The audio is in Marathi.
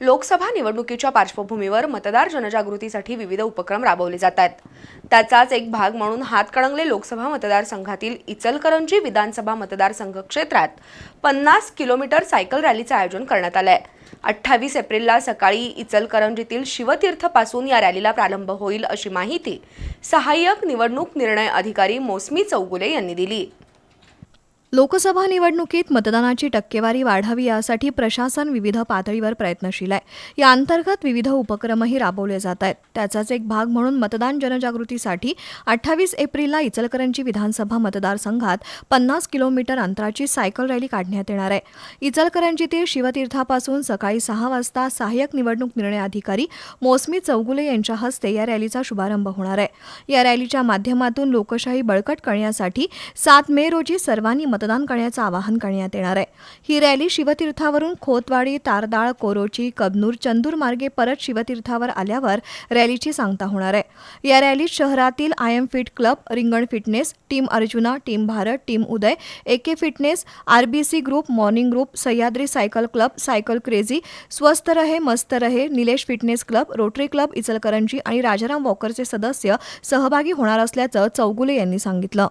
लोकसभा निवडणुकीच्या पार्श्वभूमीवर मतदार जनजागृतीसाठी विविध उपक्रम राबवले जात आहेत त्याचाच एक भाग म्हणून हातकणंगले लोकसभा मतदारसंघातील इचलकरंजी विधानसभा मतदारसंघ क्षेत्रात पन्नास किलोमीटर सायकल रॅलीचं आयोजन करण्यात आलं आहे अठ्ठावीस एप्रिलला सकाळी इचलकरंजीतील शिवतीर्थपासून या रॅलीला प्रारंभ होईल अशी माहिती सहाय्यक निवडणूक निर्णय अधिकारी मोसमी चौगुले यांनी दिली. लोकसभा निवडणुकीत मतदानाची टक्केवारी वाढावी यासाठी प्रशासन विविध पातळीवर प्रयत्नशील आहे. या अंतर्गत विविध उपक्रमही राबवले जात आहेत. त्याचाच एक भाग म्हणून मतदान जनजागृतीसाठी अठ्ठावीस एप्रिलला इचलकरंजी विधानसभा मतदारसंघात पन्नास किलोमीटर अंतराची सायकल रॅली काढण्यात येणार आहे. इचलकरंजीतील शिवतीर्थापासून सकाळी सहा वाजता सहाय्यक निवडणूक निर्णय अधिकारी मोसमी चौगुले यांच्या हस्ते या रॅलीचा शुभारंभ होणार आहे. या रॅलीच्या माध्यमातून लोकशाही बळकट करण्यासाठी सात मे रोजी सर्वांनी मतदान करण्याचं आवाहन करण्यात येणार आहे. ही रॅली शिवतीर्थावरून खोतवाडी तारदाळ कोरोची कबनूर चंदूर मार्गे परत शिवतीर्थावर आल्यावर रॅलीची सांगता होणार आहे. या रॅलीत शहरातील आय एम फिट क्लब रिंगण fitness team Arjuna team Bharat team Uday AK fitness RBC group morning group Sahyadri cycle club cycle crazy स्वस्त रहे मस्त रहे Nilesh fitness club rotary club Ichalkaranji आणि राजाराम वॉकरचे सदस्य सहभागी होणार असल्याचं चौगुले यांनी सांगितलं.